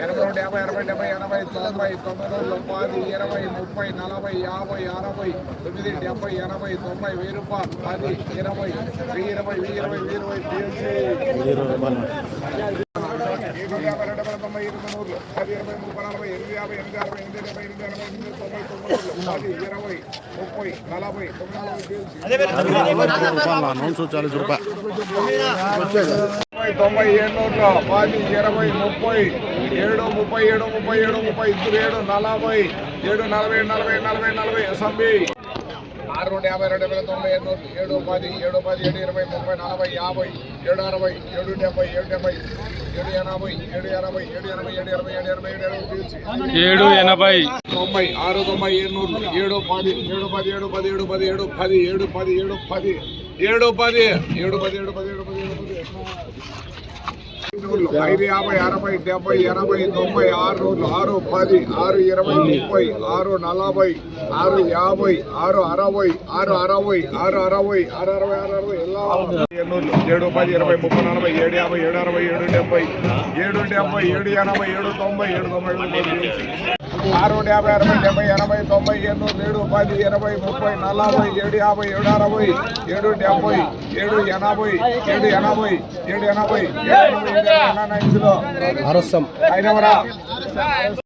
ఎనభై రెండు యాభై అరవై డెబ్బై ఎనభై తొంభై తొంభై రెండు పది ఇరవై ముప్పై నలభై యాభై అరవై తొమ్మిది డెబ్బై ఎనభై తొంభై వెయ్యి రూపాయలు పది ఇరవై వెయ్యి ఇరవై వెయ్యి ఇరవై వెయ్యి ఇరవై తీసి యాభై రెండు వందల తొంభై ఇరవై నూరు పది ఇరవై ముప్పై నలభై ఎనిమిది యాభై ఎనిమిది అరవై ఎనిమిది డెబ్బై ఎనిమిది ఎనభై ఎనిమిది తొంభై తొమ్మిది పది ఇరవై ముప్పై నలభై తొమ్మిది నలభై నూనె చాలీస్ రూపాయ ముప్పై తొంభై ఏడు పది ఇరవై ముప్పై ఏడు ముప్పై ఏడు ముప్పై ఏడు ముప్పై ఇద్దరు ఏడు నలభై ఏడు నలభై నలభై నలభై నలభై ఎస్ఎంబి ఆరు రెండు యాభై రెండు వేల తొంభై ఏడు ఏడు పది ఏడు పది ఏడు ఇరవై ముప్పై నలభై యాభై ఏడు అరవై ఏడు డెబ్బై ఏడు డెబ్బై ఏడు ఎనభై ఏడు ఎనభై ఏడు ఎనభై ఏడు ఎనభై ఏడు ఎనభై ఏడు ఎనభై ఏడు ఎనభై తొంభై ఆరు తొంభై పది ఏడు పది ఏడు పది ఏడు పది ఏడు పది ఏడు పది ఏడు పది ఏడు పది ఏడు పది ఏడు పది ఏడు పది ఐదు యాభై అరవై డెబ్బై ఎనభై తొంభై ఆరు రోజులు. ఆరు పది ఆరు ఇరవై ముప్పై ఆరు నలభై ఆరు యాభై ఆరు అరవై ఆరు అరవై ఆరు అరవై ఆరు అరవై ఆరు అరవై. ఎలా? ఏడు పది ఇరవై ముప్పై నలభై ఏడు యాభై ఏడు అరవై ఏడు డెబ్బై ఏడు డెబ్బై ఏడు ఎనభై ఏడు తొంభై ఏడు తొంభై ఆరు యాభై అరవై డెబ్బై ఎనభై తొంభై ఎనిమిది ఏడు పది ఇరవై ముప్పై నలభై ఏడు యాభై ఏడు అరవై ఏడు డెబ్బై ఏడు ఎనభై ఏడు ఎనభై ఏడు ఎనభై ఏడు ఎనభై ఏడు